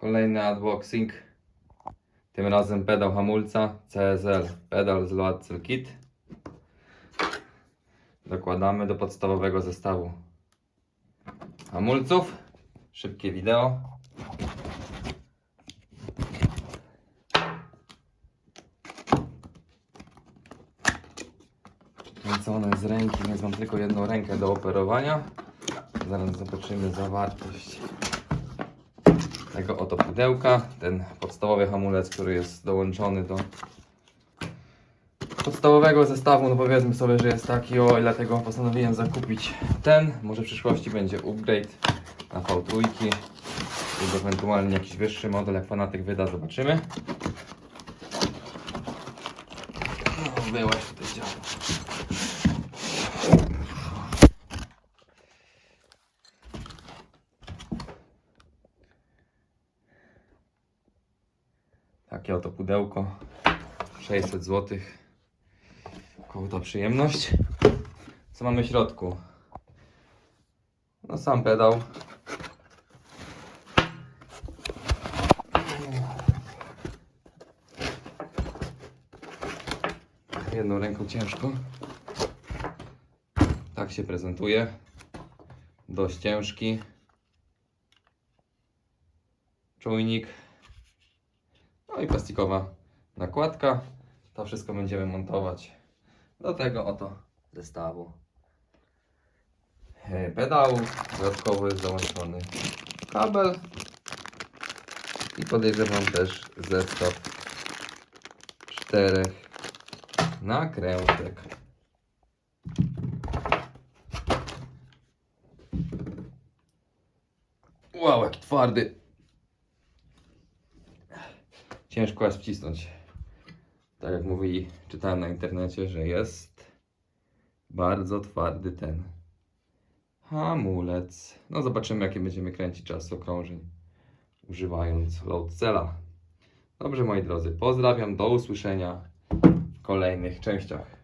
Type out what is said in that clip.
Kolejny unboxing. Tym razem pedał hamulca CSL Pedal z Loadcell Kit. Dokładamy do podstawowego zestawu hamulców. Szybkie wideo. Kręcone z ręki, więc mam tylko jedną rękę do operowania. Zaraz zobaczymy zawartość tego oto pudełka. Ten podstawowy hamulec, który jest dołączony do podstawowego zestawu. No powiedzmy sobie, że jest taki, o i dlatego postanowiłem zakupić ten. Może w przyszłości będzie upgrade na V3 lub ewentualnie jakiś wyższy model, jak fanatyk wyda, zobaczymy. No, byłaś tutaj działa. Takie oto pudełko. 600 zł. Koło ta przyjemność. Co mamy w środku? No sam pedał. Jedną ręką ciężko. Tak się prezentuje. Dość ciężki. Czujnik. No i plastikowa nakładka. To wszystko będziemy montować do tego oto zestawu. E, Pedał dodatkowo jest dołączony kabel i podejrzewam też zestaw czterech nakrętek. Wow, jaki twardy. Ciężko jest wcisnąć. Tak jak mówi, czytałem na internecie, że jest bardzo twardy ten hamulec. No zobaczymy, jakie będziemy kręcić czas okrążeń, używając load cella. Dobrze, moi drodzy, pozdrawiam, do usłyszenia w kolejnych częściach.